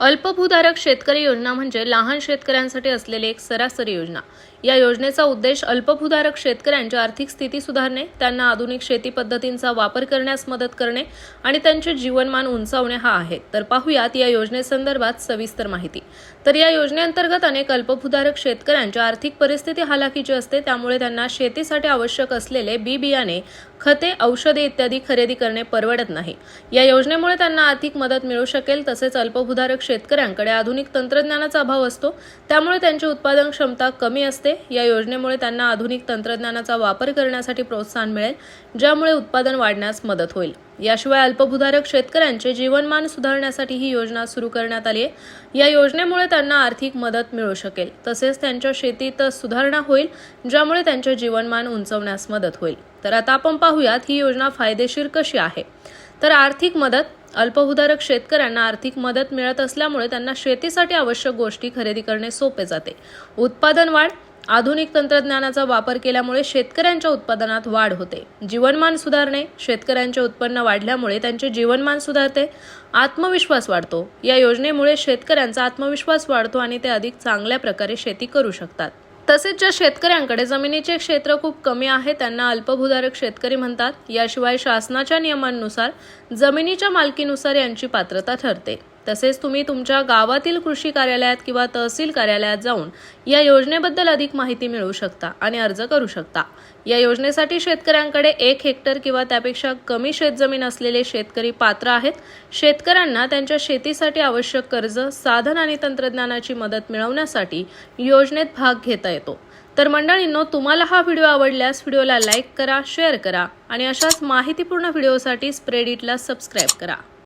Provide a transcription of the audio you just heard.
अल्पभूधारक शेतकरी योजना म्हणजे लहान शेतकऱ्यांसाठी असलेली एक सरासरी योजना. या योजनेचा उद्देश अल्पभूधारक शेतकऱ्यांची आर्थिक स्थिती सुधारणे त्यांना आधुनिक शेती पद्धतींचा वापर करण्यास मदत करणे आणि त्यांचे जीवनमान उंचावणे हा आहे. तर पाहुयात या योजनेसंदर्भात सविस्तर माहिती. तर या योजनेअंतर्गत अनेक अल्पभूधारक शेतकऱ्यांची आर्थिक परिस्थिती हालाकीची असते त्यामुळे त्यांना शेतीसाठी आवश्यक असलेले बी बियाणे खते औषधे इत्यादी खरेदी करणे परवडत नाही. या योजनेमुळे त्यांना आर्थिक मदत मिळू शकेल तसेच अल्पभूधारक शेतकऱ्यांकडे आधुनिक तंत्रज्ञानाचा अभाव असतो. त्यामुळे त्यांची उत्पादन क्षमता कमी असते. या योजनेमुळे त्यांना आधुनिक तंत्रज्ञानाचा वापर करण्यासाठी प्रोत्साहन मिळेल ज्यामुळे उत्पादन वाढण्यास मदत होईल. याशिवाय अल्पभूधारक शेतकऱ्यांचे जीवनमान सुधारण्यासाठी ही योजना सुरू करण्यात आली आहे. या योजनेमुळे त्यांना आर्थिक मदत मिळू शकेल. तसेच त्यांच्या शेतीत सुधारणा होईल ज्यामुळे त्यांचे जीवनमान उंचवण्यास मदत होईल. तर आता आपण पाहूयात ही योजना फायदेशीर कशी आहे. तर आर्थिक मदत अल्पभूधारक शेतकऱ्यांना आर्थिक मदत मिळत असल्यामुळे त्यांना शेतीसाठी आवश्यक गोष्टी खरेदी करणे सोपे जाते. उत्पादन वाढ आधुनिक तंत्रज्ञानाचा वापर केल्यामुळे शेतकऱ्यांच्या उत्पादनात वाढ होते. जीवनमान सुधारणे शेतकऱ्यांचे उत्पन्न वाढल्यामुळे त्यांचे जीवनमान सुधारते. आत्मविश्वास वाढतो. या योजनेमुळे शेतकऱ्यांचा आत्मविश्वास वाढतो आणि ते अधिक चांगल्या प्रकारे शेती करू शकतात. तसेच ज्या शेतकऱ्यांकडे जमिनीचे क्षेत्र खूप कमी आहे त्यांना अल्पभूधारक शेतकरी म्हणतात. याशिवाय शासनाच्या नियमांनुसार जमिनीच्या मालकीनुसार यांची पात्रता ठरते. तसेच तुम्ही तुमच्या गावातील कृषी कार्यालयात किंवा तहसील कार्यालयात जाऊन या योजनेबद्दल अधिक माहिती मिळवू शकता आणि अर्ज करू शकता. या योजनेसाठी शेतकऱ्यांकडे एक हेक्टर किंवा त्यापेक्षा कमी शेतजमीन असलेले शेतकरी पात्र आहेत. शेतकऱ्यांना त्यांच्या शेतीसाठी आवश्यक कर्ज साधन आणि तंत्रज्ञानाची मदत मिळवण्यासाठी योजनेत भाग घेता येतो. तर मंडळींनो तुम्हाला हा व्हिडिओ आवडल्यास व्हिडिओला लाईक करा शेअर करा आणि अशाच माहितीपूर्ण व्हिडिओसाठी स्प्रेडिटला सबस्क्राईब करा.